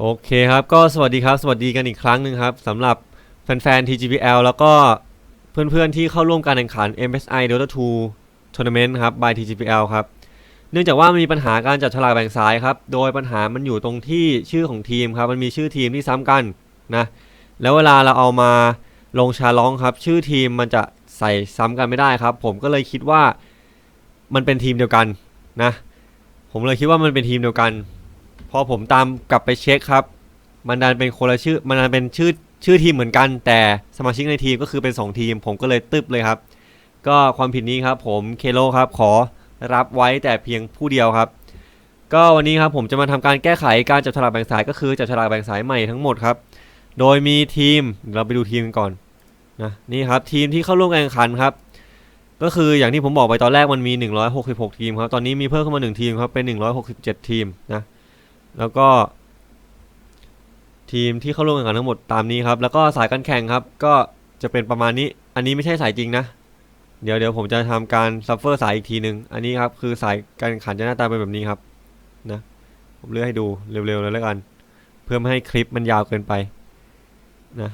โอเคครับ ก็สวัสดีครับ สวัสดีกันอีกครั้งหนึ่งครับสำหรับแฟนๆ TGPL แล้วก็เพื่อนๆ ที่เข้าร่วมการแข่งขัน MSI Dota 2 Tournament ครับ by TGPL ครับ เนื่องจากว่ามีปัญหาการจับฉลากแบ่งสายครับ โดยปัญหามันอยู่ตรงที่ชื่อของทีมครับ มันมีชื่อทีมที่ซ้ำกันนะ แล้วเวลาเราเอามาลงชาลองครับ ชื่อทีมมันจะใส่ซ้ำกันไม่ได้ครับ ผมก็เลยคิดว่ามันเป็นทีมเดียวกันนะ ผมเลยคิดว่ามันเป็นทีมเดียวกัน อผมตามกลับไปเช็คครับ มันดันเป็นคนละชื่อ มันดันเป็นชื่อชื่อทีมเหมือนกัน แต่สมาชิกในทีมก็คือเป็น 2 ทีม ผมก็เลยตึบเลยครับ ก็ความผิดนี้ครับผมเคโลครับขอรับไว้แต่เพียงผู้เดียวครับ ก็วันนี้ครับผมจะมาทำการแก้ไขการจับฉลากแบ่งสายก็คือจับฉลากแบ่งสายใหม่ทั้งหมดครับ โดยมีทีมเราไปดูทีมกันก่อนนะนี่ครับทีมที่เข้าร่วมการแข่งขันครับ ก็คืออย่างที่ผมบอกไปตอนแรกมันมี 166 ทีมครับ ตอนนี้มีเพิ่มเข้ามา 1 ทีมครับเป็น 167 ทีมนะ แล้วก็ ทีมที่เข้าร่วมแข่งขันทั้งหมดตามนี้ครับ แล้วก็สายการแข่งครับ ก็จะเป็นประมาณนี้ อันนี้ไม่ใช่สายจริงนะ เดี๋ยวเดี๋ยวผมจะทำการซัฟเฟอร์สายอีกทีหนึ่งอันนี้ครับคือสายการแข่งขันจะหน้าตาเป็นแบบนี้ครับนะผมเลือกให้ดูเร็วๆเลยแล้วกัน เพื่อไม่ให้คลิปมันยาวเกินไปนะ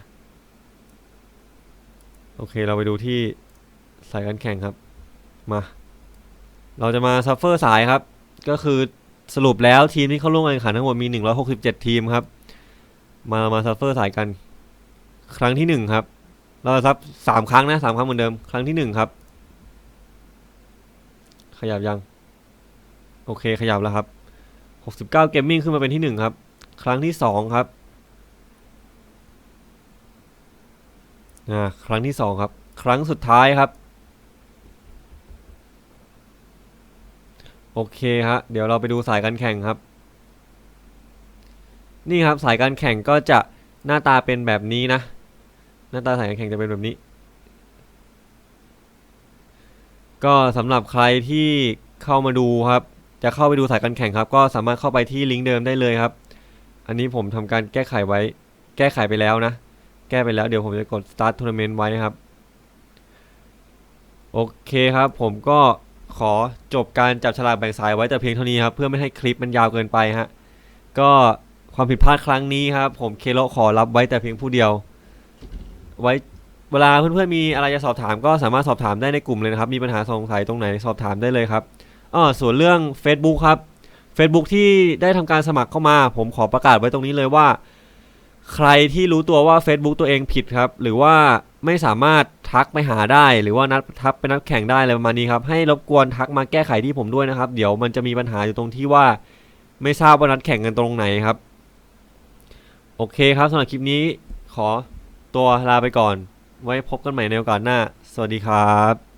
โอเคเราไปดูที่สายการแข่งครับมา เราจะมาซัฟเฟอร์สายครับ ก็คือ สรุปแล้วทีมที่เข้าร่วมการแข่งขันทั้งหมดมี 167 ทีมครับ มามาซัฟเฟอร์สายกัน ครั้งที่หนึ่งครับ เราซับสามครั้งนะสามครั้งเหมือนเดิม ครั้งที่หนึ่งครับ ขยับยัง โอเคขยับแล้วครับ 69เกมมิ่งขึ้นมาเป็นที่หนึ่งครับ ครั้งที่สองครับอ่าครั้งที่สองครับ ครั้งสุดท้ายครับ โอเคฮะ เดี๋ยวเราไปดูสายการแข่งครับ นี่ครับสายการแข่งก็จะหน้าตาเป็นแบบนี้นะ หน้าตาสายการแข่งจะเป็นแบบนี้ ก็สำหรับใครที่เข้ามาดูครับ จะเข้าไปดูสายการแข่งครับ ก็สามารถเข้าไปที่ลิงก์เดิมได้เลยครับ อันนี้ผมทำการแก้ไขไว้ แก้ไขไปแล้วนะ แก้ไปแล้วเดี๋ยวผมจะกด start tournament ไว้ครับ โอเคครับผมก็ ขอจบการจับฉลากแบ่งสายไว้แต่เพียงเท่านี้ครับ เพื่อไม่ให้คลิปมันยาวเกินไปฮะ ก็ความผิดพลาดครั้งนี้ครับ ผมเคโลขอรับไว้แต่เพียงผู้เดียว ไว้เวลาเพื่อนๆมีอะไรจะสอบถามก็สามารถสอบถามได้ในกลุ่มเลยนะครับ มีปัญหาสงสัยตรงไหนสอบถามได้เลยครับอ้อส่วนเรื่อง Facebook ครับ Facebook ที่ได้ทำการสมัครเข้ามา ผมขอประกาศไว้ตรงนี้เลยว่า ใครที่รู้ตัวว่า Facebook ตัวเองผิดครับ หรือว่าไม่สามารถ ทักไปหาได้ หรือว่านัดทักไปนัดแข่งได้อะไรประมาณนี้ครับให้รบกวนทักมาแก้ไขที่ผมด้วยนะครับ เดี๋ยวมันจะมีปัญหาอยู่ตรงที่ว่า ไม่ทราบว่านัดแข่งกันตรงไหนครับ โอเคครับสำหรับคลิปนี้ขอตัวลาไปก่อน ไว้พบกันใหม่ในโอกาสหน้า สวัสดีครับ